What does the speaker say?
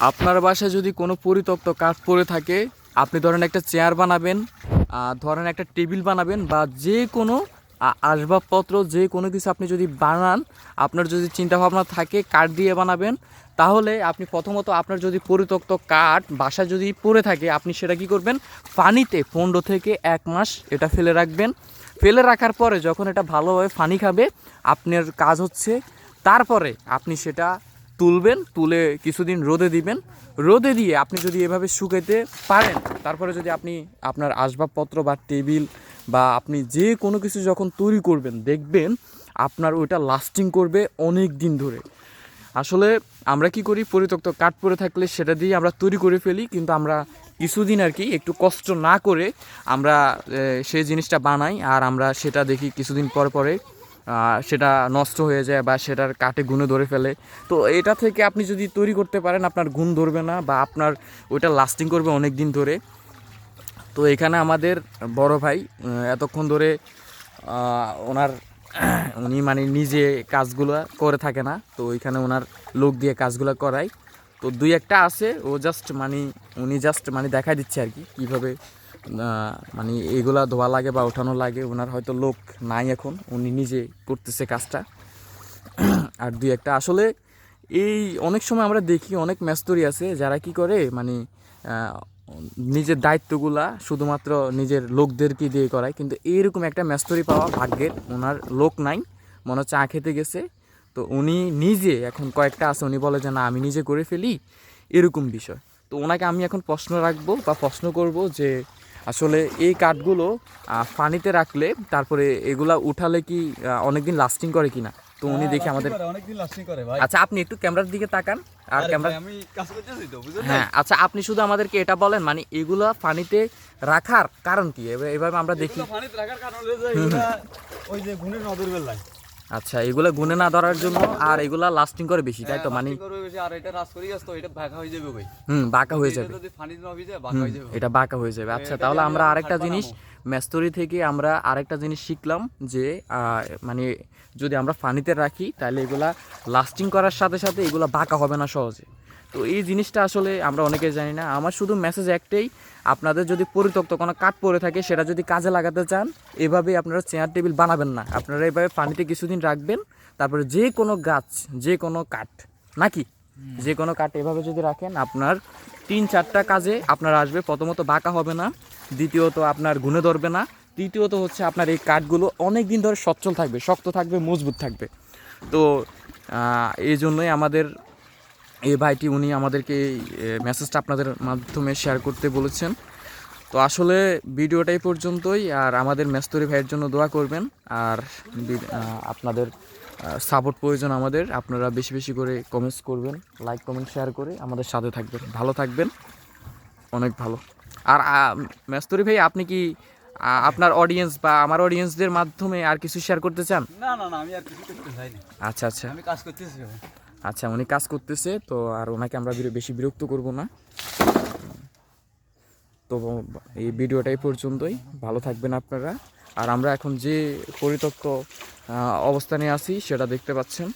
আপনার বাসায় যদি কোনো পরিত্যক্ত কাঠ পড়ে থাকে, আপনি ধরেন একটা চেয়ার বানাবেন ধরেন একটা টেবিল বানাবেন বা যে কোনো আসবাবপত্র, যে কোনো কিছু আপনি যদি বানান, আপনার যদি চিন্তাভাবনা থাকে, কাঠ দিয়ে বানাবেন, তাহলে আপনি প্রথমত আপনার যদি পরিত্যক্ত কাঠ বাসায় যদি পড়ে থাকে, আপনি সেটা কি করবেন? পানিতে পনেরো থেকে এক মাস এটা ফেলে রাখবেন। ফেলে রাখার পরে যখন এটা ভালোভাবে পানি খাবে, আপনার কাজ হচ্ছে, তারপরে আপনি সেটা তুলবেন, তুলে কিছুদিন রোদে দিবেন। রোদে দিয়ে আপনি যদি এভাবে শুকাইতে পারেন, তারপরে যদি আপনি আপনার আসবাবপত্র বা টেবিল বা আপনি যে কোনো কিছু যখন তৈরি করবেন, দেখবেন আপনার ওইটা লাস্টিং করবে অনেক দিন ধরে। আসলে আমরা কি করি, পরিত্যক্ত কাঠ পরে থাকলে সেটা দিয়ে আমরা তৈরি করে ফেলি, কিন্তু আমরা কিছুদিন আর কি একটু কষ্ট না করে আমরা সেই জিনিসটা বানাই আর আমরা সেটা দেখি কিছুদিন পর পরে সেটা নষ্ট হয়ে যায় বা সেটার কাটে গুণে ধরে ফেলে। তো এটা থেকে আপনি যদি তৈরি করতে পারেন, আপনার গুণ ধরবে না বা আপনার ওইটা লাস্টিং করবে অনেক দিন ধরে। তো এখানে আমাদের বড় ভাই এতক্ষণ ধরে ওনার, উনি মানে নিজে কাজগুলো করে থাকে না। তো ওইখানে ওনার লোক দিয়ে কাজগুলো করায়। তো দুই একটা আছে, ও জাস্ট মানে উনি জাস্ট মানে দেখাই দিচ্ছে আর কি, কীভাবে মানে এগুলা ধোয়া লাগে বা ওঠানো লাগে ওনার হয়তো লোক নাই এখন, উনি নিজে করতেছে কাজটা। আর দুই একটা, আসলে এই অনেক সময় আমরা দেখি, অনেক মেস্তরি আছে, যারা কি করে মানে নিজের দায়িত্বগুলা শুধুমাত্র নিজের লোকদেরকে দিয়ে করায়, কিন্তু এইরকম একটা মেস্তরি পাওয়া ভাগ্যের ওনার লোক নাই, মনে চা খেতে গেছে। তো উনি নিজে, এখন কয়েকটা আছে, উনি বলে যে, না, আমি নিজে করে ফেলি। এরকম বিষয়। তো ওনাকে আমি এখন প্রশ্ন রাখব বা প্রশ্ন করব যে আসলে এই কাঠগুলো পানিতে রাখলে তারপরে এগুলা উঠালে কি অনেকদিন লাস্টিং করে কিনা? তো উনি দেখি আমাদের অনেকদিন লাস্টিং করে ভাই। আচ্ছা আপনি একটু ক্যামেরার দিকে তাকান আর ক্যামেরা আমি কাজ করতেছি তো বুঝলেন? হ্যাঁ আচ্ছা আপনি শুধু আমাদেরকে এটা বলেন মানে এগুলা পানিতে রাখার কারণ কি? এবার- এভাবে আমরা দেখি। পানিতে রাখার কারণ হলো যে ওই যে গুণের নজর বেলায়। আচ্ছা এগুলা গুনে না ধরার জন্য আর এগুলা লাস্টিং করে বেশি তাই তো? মানে আর এটা রাস করি আসতো এটা বাঁকা হয়ে যাবে ভাই। হুম বাঁকা হয়ে যাবে। যদি পানি না হয়ে যায় বাঁকা হয়ে যাবে এটা বাঁকা হয়ে যাবে। আচ্ছা তাহলে আমরা আরেকটা জিনিস মেস্তরি থেকে আমরা আরেকটা জিনিস শিখলাম যে আহ, মানে যদি আমরা ফানিতে রাখি তাহলে এগুলা লাস্টিং করার সাথে সাথে এগুলা বাঁকা হবে না সহজে। তো এই জিনিসটা আসলে আমরা অনেকে জানি না। আমার শুধু মেসেজ একটাই আপনাদের যদি পরিত্যক্ত কোনো কাঠ পড়ে থাকে সেটা যদি কাজে লাগাতে চান এভাবে আপনারা চেয়ার টেবিল বানাবেন না। আপনারা এভাবে পানিতে কিছুদিন রাখবেন তারপরে যে কোনো গাছ যে কোনো কাঠ নাকি? যে কোনো কাঠ এভাবে যদি রাখেন আপনার তিন চারটা কাজে আপনার আসবে। প্রথমত বাঁকা হবে না দ্বিতীয়ত আপনার গুনে ধরবে না তৃতীয়ত হচ্ছে আপনার এই কাঠগুলো অনেক দিন ধরে সচ্ছল থাকবে শক্ত থাকবে মজবুত থাকবে। তো এই জন্যই আমাদের এই ভাইটি উনি আমাদেরকে এই মেসেজটা আপনাদের মাধ্যমে শেয়ার করতে বলেছেন। তো আসলে ভিডিওটা এই পর্যন্তই আর আমাদের মেস্তরি ভাইয়ের জন্য দোয়া করবেন। আর আপনাদের সাপোর্ট প্রয়োজন আমাদের আপনারা বেশি বেশি করে কমেন্টস করবেন লাইক কমেন্ট শেয়ার করে আমাদের সাথে থাকবেন। ভালো থাকবেন অনেক ভালো। আর মেস্তরি ভাই আপনি কি আপনার অডিয়েন্স বা আমার অডিয়েন্সদের মাধ্যমে আর কিছু শেয়ার করতে চান? না না না আমি আর কিছু করতে চাই না আচ্ছা আচ্ছা। আমি কাজ করতেছি। আচ্ছা উনি কাজ করতেছে, তো আর ওনাকে আমরা বেশি বিরক্ত করব না। তো এই ভিডিওটাই পর্যন্তই। ভালো থাকবেন আপনারা। আর আমরা এখন যে পরিত্যক্ত অবস্থানে আছি, সেটা দেখতে পাচ্ছেন।